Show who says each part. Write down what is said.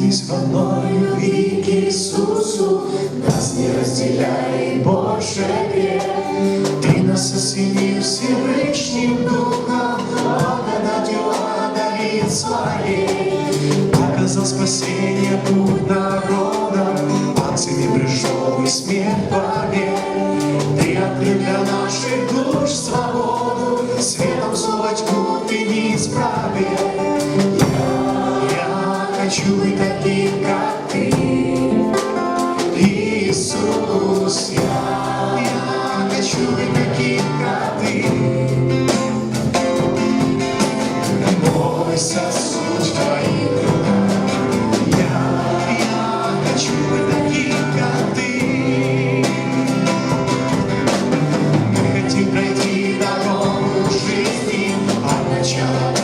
Speaker 1: Крестились в одной любви к Иисусу, Нас не разделяй больше грех. Ты нас осенил Всевышним Духом, Благодатью одарит своей. Показал спасение путь народам, Акциями пришел и смерть побед. Ты открыл для наших душ свободу, Светом слова тьму ты не исправил. Я Иисус. Я, хочу быть таким, как ты. Мой сосуд руках. Я, я хочу быть таким, как ты. Мы хотим пройти дорогу жизни от начала